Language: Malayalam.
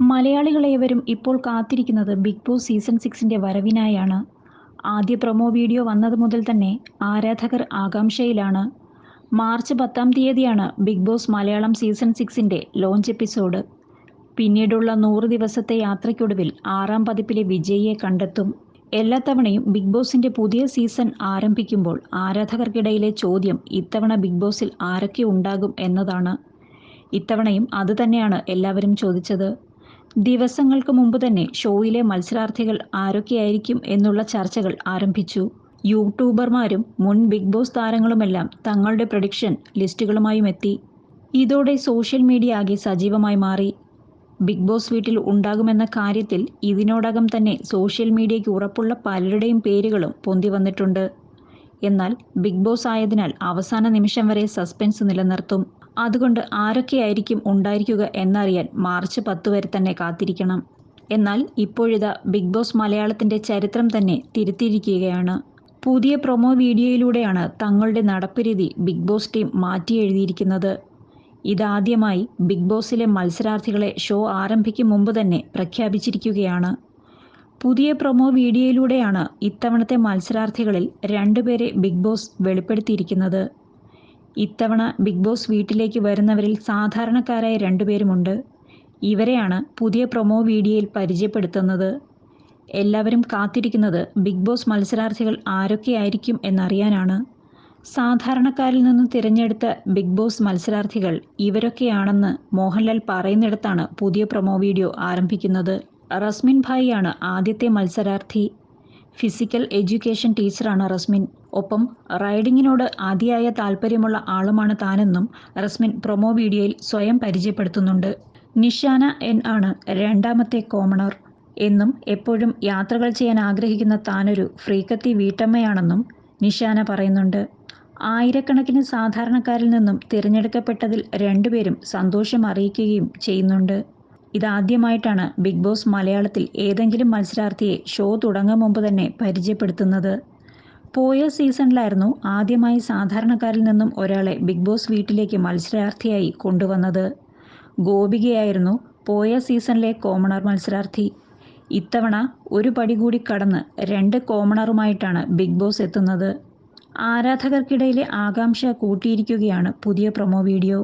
മലയാളികളേവരും ഇപ്പോൾ കാത്തിരിക്കുന്നത് ബിഗ് ബോസ് സീസൺ സിക്സിന്റെ വരവിനായാണ്. ആദ്യ പ്രൊമോ വീഡിയോ വന്നത് മുതൽ തന്നെ ആരാധകർ ആകാംക്ഷയിലാണ്. മാർച്ച് പത്താം തീയതിയാണ് ബിഗ് ബോസ് മലയാളം സീസൺ സിക്സിന്റെ ലോഞ്ച് എപ്പിസോഡ്. പിന്നീടുള്ള നൂറ് ദിവസത്തെ യാത്രയ്ക്കൊടുവിൽ ആറാം പതിപ്പിലെ വിജയിയെ കണ്ടെത്തും. എല്ലാ തവണയും ബിഗ് ബോസിന്റെ പുതിയ സീസൺ ആരംഭിക്കുമ്പോൾ ആരാധകർക്കിടയിലെ ചോദ്യം ഇത്തവണ ബിഗ് ബോസിൽ ആരൊക്കെ ഉണ്ടാകും എന്നതാണ്. ഇത്തവണയും അതുതന്നെയാണ് എല്ലാവരും ചോദിച്ചത്. ദിവസങ്ങൾക്ക് മുമ്പ് തന്നെ ഷോയിലെ മത്സരാർത്ഥികൾ ആരൊക്കെയായിരിക്കും എന്നുള്ള ചർച്ചകൾ ആരംഭിച്ചു. യൂട്യൂബർമാരും മുൻ ബിഗ് ബോസ് താരങ്ങളുമെല്ലാം തങ്ങളുടെ പ്രഡിക്ഷൻ ലിസ്റ്റുകളുമായും എത്തി. ഇതോടെ സോഷ്യൽ മീഡിയ ആകെ സജീവമായി മാറി. ബിഗ് ബോസ് വീട്ടിൽ ഉണ്ടാകുമെന്ന കാര്യത്തിൽ ഇതിനോടകം തന്നെ സോഷ്യൽ മീഡിയയ്ക്ക് ഉറപ്പുള്ള പലരുടെയും പേരുകളും പൊന്തി വന്നിട്ടുണ്ട്. എന്നാൽ ബിഗ് ബോസ് ആയതിനാൽ അവസാന നിമിഷം വരെ സസ്പെൻസ് നിലനിർത്തും. അതുകൊണ്ട് ആരൊക്കെയായിരിക്കും ഉണ്ടായിരിക്കുക എന്നറിയാൻ മാർച്ച് പത്ത് വരെ തന്നെ കാത്തിരിക്കണം. എന്നാൽ ഇപ്പോഴിതാ ബിഗ് ബോസ് മലയാളത്തിന്റെ ചരിത്രം തന്നെ തിരുത്തിയിരിക്കുകയാണ്. പുതിയ പ്രൊമോ വീഡിയോയിലൂടെയാണ് തങ്ങളുടെ നടപ്പുരീതി ബിഗ് ബോസ് ടീം മാറ്റി എഴുതിയിരിക്കുന്നത് ഇതാദ്യമായി ബിഗ് ബോസിലെ മത്സരാർത്ഥികളെ ഷോ ആരംഭിക്കും മുമ്പ് തന്നെ പ്രഖ്യാപിച്ചിരിക്കുകയാണ്. പുതിയ പ്രൊമോ വീഡിയോയിലൂടെയാണ് ഇത്തവണത്തെ മത്സരാർത്ഥികളിൽ രണ്ടുപേരെ ബിഗ് ബോസ് വെളിപ്പെടുത്തിയിരിക്കുന്നത്. ഇത്തവണ ബിഗ് ബോസ് വീട്ടിലേക്ക് വരുന്നവരിൽ സാധാരണക്കാരായ രണ്ടുപേരുമുണ്ട്. ഇവരെയാണ് പുതിയ പ്രൊമോ വീഡിയോയിൽ പരിചയപ്പെടുത്തുന്നത്. എല്ലാവരും കാത്തിരിക്കുന്നത് ബിഗ് ബോസ് മത്സരാർത്ഥികൾ ആരൊക്കെയായിരിക്കും എന്നറിയാനാണ്. സാധാരണക്കാരിൽ നിന്ന് തിരഞ്ഞെടുത്ത ബിഗ് ബോസ് മത്സരാർത്ഥികൾ ഇവരൊക്കെയാണെന്ന് മോഹൻലാൽ പറയുന്നിടത്താണ് പുതിയ പ്രൊമോ വീഡിയോ ആരംഭിക്കുന്നത്. റസ്മിൻ ഭായിയാണ് ആദ്യത്തെ മത്സരാർത്ഥി. ഫിസിക്കൽ എഡ്യൂക്കേഷൻ ടീച്ചറാണ് റസ്മിൻ. ഒപ്പം റൈഡിങ്ങിനോട് അതിയായ താല്പര്യമുള്ള ആളുമാണ് താനെന്നും റസ്മിൻ പ്രൊമോ വീഡിയോയിൽ സ്വയം പരിചയപ്പെടുത്തുന്നുണ്ട്. നിഷാന എൻ ആണ് രണ്ടാമത്തെ കോമണർ എന്നും എപ്പോഴും യാത്രകൾ ചെയ്യാൻ ആഗ്രഹിക്കുന്ന താനൊരു ഫ്രീക്കത്തി വീട്ടമ്മയാണെന്നും നിഷാന പറയുന്നുണ്ട്. ആയിരക്കണക്കിന് സാധാരണക്കാരിൽ നിന്നും തിരഞ്ഞെടുക്കപ്പെട്ടതിൽ രണ്ടുപേരും സന്തോഷം അറിയിക്കുകയും ചെയ്യുന്നുണ്ട്. ഇതാദ്യമായിട്ടാണ് ബിഗ് ബോസ് മലയാളത്തിൽ ഏതെങ്കിലും മത്സരാർത്ഥിയെ ഷോ തുടങ്ങും മുമ്പ് തന്നെ പരിചയപ്പെടുത്തുന്നത്. പോയ സീസണിലായിരുന്നു ആദ്യമായി സാധാരണക്കാരിൽ നിന്നും ഒരാളെ ബിഗ് ബോസ് വീട്ടിലേക്ക് മത്സരാർത്ഥിയായി കൊണ്ടുവന്നത്. ഗോപികയായിരുന്നു പോയ സീസണിലെ കോമണർ മത്സരാർത്ഥി. ഇത്തവണ ഒരു പടി കൂടി കടന്ന് രണ്ട് കോമണറുമായിട്ടാണ് ബിഗ് ബോസ് എത്തുന്നത്. ആരാധകർക്കിടയിലെ ആകാംക്ഷ കൂട്ടിയിരിക്കുകയാണ് പുതിയ പ്രൊമോ വീഡിയോ.